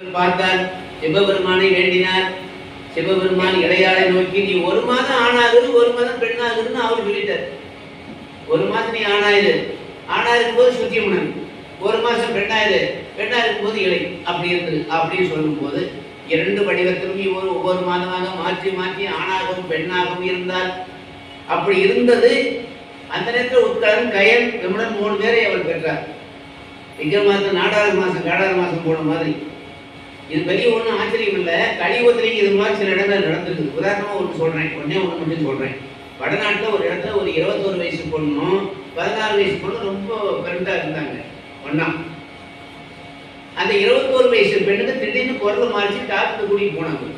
பார்த்தார் சிவபெருமானை வேண்டினார். சிவபெருமான் இடையாளை நோக்கி நீ ஒரு மாதம் ஆணாகுது ஒரு மாதம் பெண்ணாகுதுன்னு அவர் சொல்லிட்டார். ஒரு மாதம் நீ ஆணாயிரு. ஆணா இருக்கும்போது சுத்தி உணவு ஒரு மாதம் பெண்ணாயிரு. பெண்ணா இருக்கும்போது இலை அப்படி இருந்தது. அப்படின்னு சொல்லும்போது இரண்டு வடிவத்திலும் இவர் ஒரு ஒவ்வொரு மாதமாக மாற்றி மாற்றி ஆணாகவும் பெண்ணாகவும் இருந்தார் அப்படி இருந்தது. அந்த நேரத்தில் உட்கலன் கயன் விமலன் மூணு பேரை அவர் பெற்றார். விக்ர மாதம்? நாடாறு மாசம் காடாறு மாசம் போன மாதிரி. இது பெரிய ஒன்றும் ஆச்சரியம் இல்லை. கலியுகத்திலேயும் இது மாதிரி சில இடங்கள் நடந்திருக்குது. உதாரணமாக ஒன்று சொல்கிறேன் ஒன்றே ஒன்று மட்டும் சொல்கிறேன் வடநாட்டில் ஒரு இடத்துல ஒரு இருபத்தோரு வயசு பொண்ணும் பதினாறு வயசு பொண்ணு ரொம்ப பெருண்டாக இருந்தாங்க. ஒன்றா அந்த இருபத்தோரு வயசு பெண்ணுக்கு திடீர்னு குரலை மாறிச்சு டாக்டர் கூட்டிகிட்டு போனாங்க.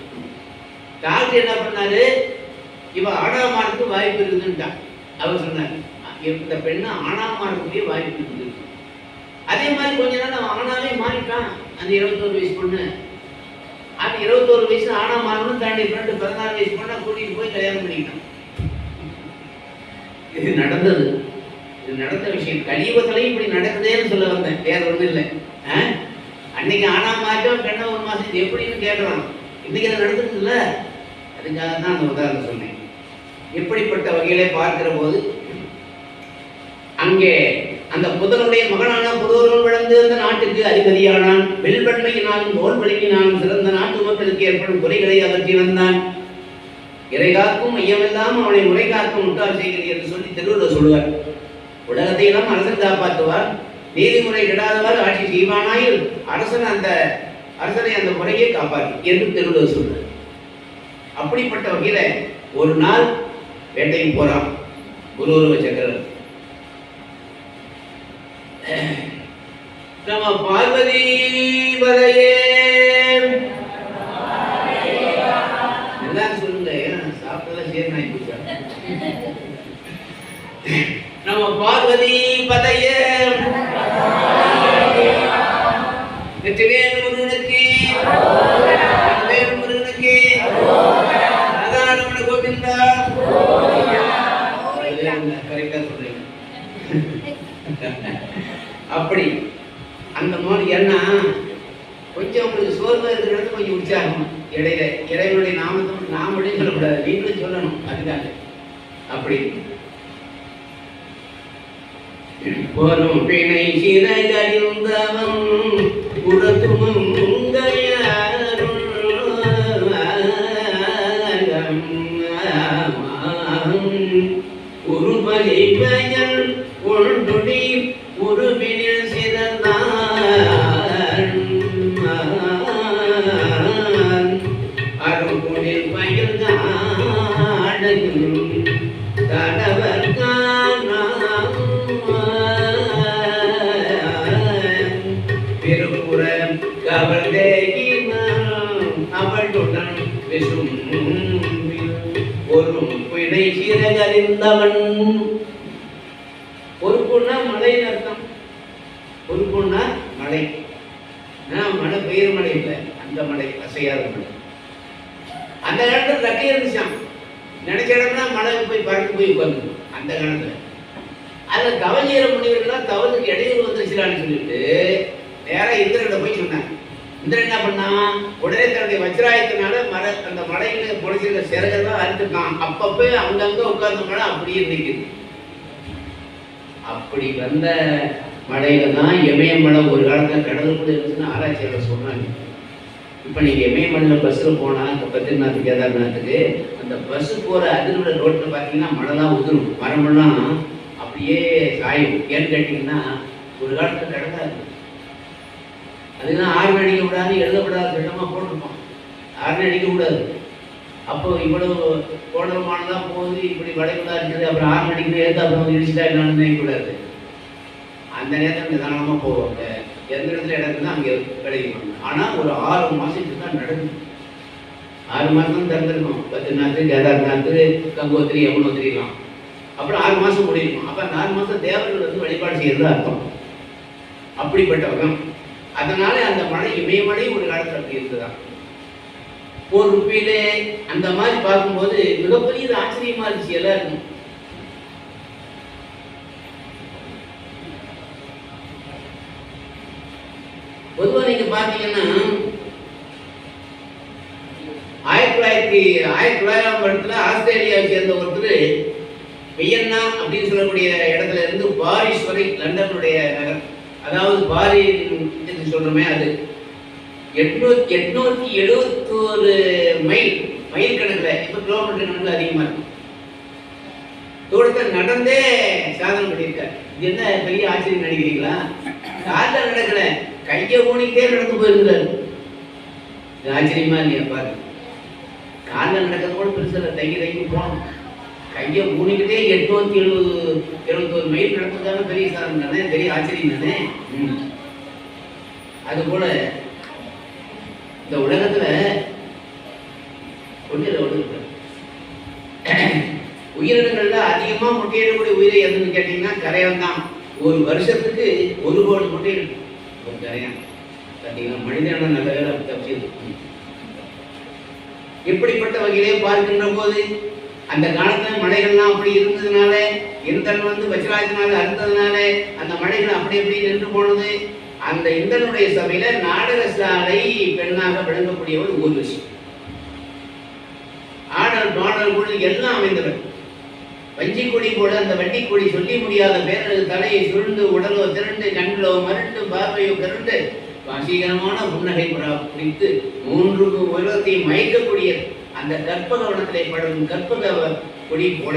டாக்டர் என்ன பண்ணாரு? இவ ஆணா மாறதுக்கு வாய்ப்பு இருக்குதுன்ட்டான். அவர் சொன்னார் இந்த பெண்ணு ஆணா வாய்ப்பு இருக்குது. அதே மாதிரி கொஞ்ச நாள் அவன் ஆனாலே மாறிட்டான் அந்த இருபத்தோரு வயசு பொண்ணு. அந்த இருபத்தோரு வயசு ஆனா மாறணும் தாண்டி ஃப்ரெண்டு பதினாறு வயசு பொண்ணை கூட்டிட்டு போய் கல்யாணம் பண்ணிக்கிட்டான். இது நடந்தது. இது நடந்த விஷயம். கலியுகத்திலையும் இப்படி நடக்குதேன்னு சொல்ல வந்தேன். வேற ஒண்ணும் இல்லை. ஆ? அன்னைக்கு ஆனா மாற்றம் பெண்ணை ஒரு மாசம் எப்படின்னு கேட்கலாம் இன்னைக்கு அது நடந்துருக்குல்ல? அதுக்காக தான் அந்த உதாரணம் சொன்னேன். எப்படிப்பட்ட வகையிலே பார்க்கிற போது அங்கே அந்த புதனுடைய மகனான புதூரம் விழுந்து அந்த நாட்டுக்கு அதிபதியானான். வெல்வன்மையினாலும் நோல் வலிக்கினாலும் சிறந்த நாட்டு மக்களுக்கு ஏற்படும் குறைகளை அகற்றி வந்தான். இறை காக்கும் அவனை முறை காக்கும் முட்டாள் செய்கிறது என்று சொல்லி திருவள்ளுவர் சொல்லுவார். உலகத்தை எல்லாம் அரசன் காப்பாற்றுவார். நீதிமுறை விடாதவாறு ஆட்சி செய்வானாயில் அரசன் அந்த அரசனை அந்த முறையை காப்பாற்றி என்று திருவள்ளுவர் சொல்றார் அப்படிப்பட்ட வகையில ஒரு நாள் வேட்டைக்கு போறான் குருவுருவ சக்கரவர்த்தி. நம பார்வதி வரையே. எல்லாரும் சொல்லுங்க சாப்பிட்டதெல்லாம் சேர்ந்து நம்ம பார்வதி பதையே. வெற்றிவேல் முருகனுக்கு. வேல் முருகனுக்கு. ராதாரமண கோவிந்தா. கரெக்டா சொல்றீங்க அப்படி. அந்த மாதிரி ஏன்னா கொஞ்சம் உங்களுக்கு சோர்வாக இருக்கிறது கொஞ்சம் உற்சாகம். இடையில இறைவனுடைய நாமத்தை நாமளே சொல்லக்கூடாது நீங்களும் சொல்லணும். அதுக்காக. அப்படி. போரும் பிணை சிறைகளிருந்தவன் உடத்துமும் உருபலி பயன் ஒன்றுடி உருவினில் சிறந்தான் அருகுடில் பயிர் தடவர் திருப்புற கவல் அவளுடன் விசும் ஒரு பிணை சிறகறிந்தவன். ஒரு பொண்ணா மழைன்னு அர்த்தம். ஒரு பொண்ணா மழை. ஆனால் மழை பெய்கிற மழை இல்லை. அந்த மழை அசையாத மழை. அந்த காலத்தில் தக்கை இருந்துச்சான் நினைச்ச இடம்னா மழை போய் பறந்து போய் உட்காந்து அந்த காலத்தில். அதுல தவஞ்சீர முனிவர்கள்லாம் தவறுக்கு இடையூறு வந்துருச்சுலான்னு சொல்லிட்டு நேராக இந்திரன்ட்ட போய் சொன்னாங்க. இந்திரன் என்ன பண்ணான் உடனே தன்னுடைய வஜ்ராயத்தினால மர அந்த மலையில பொழிச்சிருக்க சிறகெல்லாம் அறுத்துட்டான். அப்பப்போ அங்கங்கே உட்கார்ந்த மழை அப்படியே நிற்குது அப்படி வந்த மழையில தான் இமயமலை ஒரு காலத்தில் கடலுக்குள்ள இருந்துச்சுன்னு ஆராய்ச்சியாளர் சொன்னாங்க. இப்போ நீங்கள் இமயமலையில் பஸ்ஸில் போனால் இந்த பத்ரிநாத் கேதார்நாத்துக்கு அந்த பஸ்ஸு போகிற அதிரோட ரோட்டில் பார்த்தீங்கன்னா மழைலாம் உதிரும். மரமெல்லாம் அப்படியே சாயும். ஏன்னு கேட்டிங்கன்னா ஒரு காலத்தில் கிடக்காது அதுதான் ஆறு அடிக்க விடாது எழுதப்படாத திட்டமாக போட்டிருப்போம் ஆறு அடிக்க கூடாது அப்போ இவ்வளவு கோணமானதாக போகுது இப்படி வளைவுலாம் இருக்குது அப்புறம் ஆறு மணிக்கு எடுத்து அப்புறம் இடிச்சுட்டா என்னன்னு நினைக்கக்கூடாது அந்த நேரத்தில் நிதானமாக போவாங்க. எந்த இடத்துல இடத்துல அங்கே கிடைக்கும் ஆனால் ஒரு ஆறு மாதத்துக்கு தான் நடக்கும் ஆறு மாதம் திறந்துருக்கும் பத்ரிநாத் கேதார்நாத் கங்கோத்திரி யமுனோத்திரிலாம். அப்புறம் ஆறு மாதம் முடியும் அப்போ நாலு மாதம் தேவர்கள் வந்து வழிபாடு செய்யறது அர்த்தம். அப்படிப்பட்டவங்க. அதனால அந்த மழை இமயமழை ஒரு காலத்தில் அப்படி இருந்துதான் ஒரு ருப்பியிலே அந்த மாதிரி பார்க்கும்போது மிகப்பெரிய ஆச்சரியமா இருந்துச்சு எல்லாருக்கும். பொதுவாக நீங்க பாத்தீங்கன்னா ஆயிரத்தி தொள்ளாயிரத்தி ஆயிரத்தி தொள்ளாயிரம் வருடத்துல ஆஸ்திரேலியாவை சேர்ந்த ஒருத்தர் வியன்னா அப்படின்னு சொல்லக்கூடிய இடத்துல இருந்து பாரிஸ் வரை லண்டனுடைய நகர் அதாவது பாரி சொல்றோமே அது. எட்நூத்தி எட்நூத்தி எழுபத்தோரு மைல் மைல் கணக்கில் இப்போ கிலோமீட்டர் கணக்கில் அதிகமா இருக்கும் தூரத்தை நடந்தே சாதனை பண்ணியிருக்காரு. இது என்ன பெரிய ஆச்சரியம் நினைக்கிறீங்களா? காலில் நடக்கல. கையை ஊனிக்கிட்டே நடந்து போயிருந்தார் இது ஆச்சரியமா இல்லையா? பாரு காலில் நடக்கிறது கூட பெருசில் தங்கி தங்கி போகணும். கையை ஊனிக்கிட்டே எட்நூத்தி எழுபது எழுபத்தோரு மைல் நடந்ததான பெரிய சாதனை தானே? பெரிய ஆச்சரியம் தானே? ம். அது போல இந்த உலகத்துல ஒண்ணு இல்லை உயிரினங்கள்ல அதிகமா முட்டையிடக்கூடிய உயிரை எதுன்னு கேட்டீங்கன்னா கரையான் தான். ஒரு வருஷத்துக்கு ஒரு கோடி முட்டையிடும் ஒரு கரையான். பார்த்தீங்கன்னா மனிதன நல்ல வேலை தப்பிச்சு இப்படிப்பட்ட வகையிலே பார்க்கின்ற போது அந்த காலத்துல மழைகள்லாம் அப்படி இருந்ததுனால இந்தன் வந்து வஜ்ராஜனால அறுத்ததுனால அந்த மழைகள் அப்படி அப்படி நின்று போனது. அந்த இந்தனுடைய சபையில நாடக சாலை பெண்ணாக விளங்கக்கூடியவர் ஊர்வசி ஆடல் பாடல் குழு எல்லாம் அமைந்தவர் வஞ்சிக்கொடி போல அந்த வண்டிக்கொடி சொல்லி முடியாத பேரது தலையை சுருண்டு உடலோ திரண்டு கண்களோ மருண்டு பார்வையோ திரண்டு வசீகரமான புன்னகை பிடித்து மூன்று உலகத்தையும் மயக்கக்கூடிய அந்த கற்பகவனத்திலே படும் கற்பக கொடி போல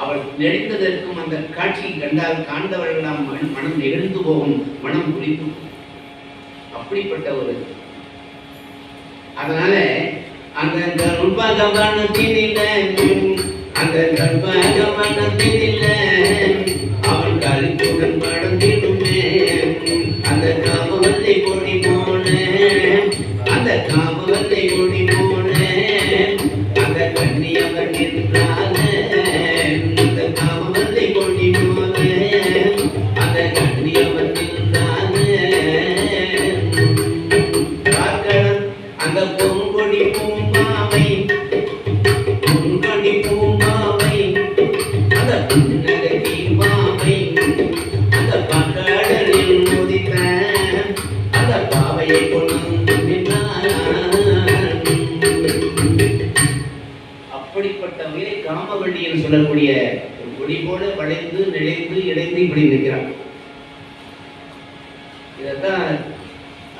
அவள் நெடுந்ததற்கும் அந்த காட்சியை கண்டால் காண்பவர்களாம் மனம் மனம் நெகிழ்ந்து போகும் மனம் குறிப்பு அப்படிப்பட்ட ஒரு அதனால அந்த கர்ப்பகவனத்தினில அந்த கர்ப்பகவனத்தினில அவள் கலிப்புடன் படந்திடுமே அந்த காமவல்லை கொடி போன அந்த காமவல்லை கொடி போன அந்த கண்ணியவன் நின்றான. காமவள்ளி என்று சொல்லக்கூடிய ஒரு கொடி போல வளைந்து நிலைந்து இணைந்து இப்படி நிற்கிறான். இதைத்தான்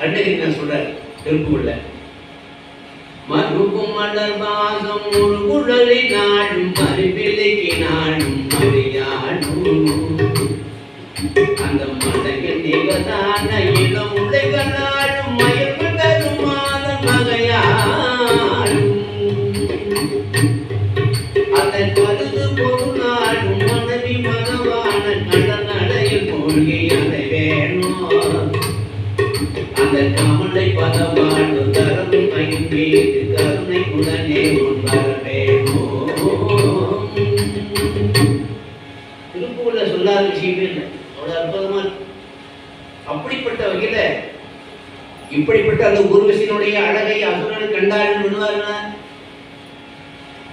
அண்ணகிரி நான் சொல்றார் திருப்பூர்ல. மறுக்கும் மலர் வாசம் ஒரு குழலை நாடும் மறுபிள்ளைக்கு நாடும் மறியாடும் அந்த மலையில் நிகழ்ந்தான இளம் கமலை பதவாடு தரம் மீது கருணை உடனே முன்வர வேணும் திருப்பூர்ல சொல்லாத விஷயமே இல்லை. அவ்வளவு அற்புதமா அப்படிப்பட்ட வகையில இப்படிப்பட்ட அந்த ஊர்வசியினுடைய அழகை அசுரன் கண்டாரன் விடுவார்கள்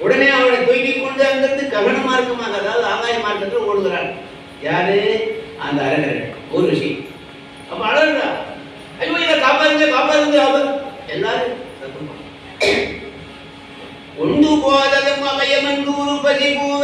உடனே அவளை தூக்கி கொண்டு அங்கிருந்து கவன மார்க்கமாக அதாவது ஆகாய மார்க்கத்தில் ஓடுகிறாள் யாரு? அந்த அரகர்கள் ஊர்வசி அப்ப அழகா ஐயோ இதை காப்பாருங்க காப்பாருங்க அவர் எல்லாரும். உண்டு போதலும் அபயமந்தூரு பதி பூவ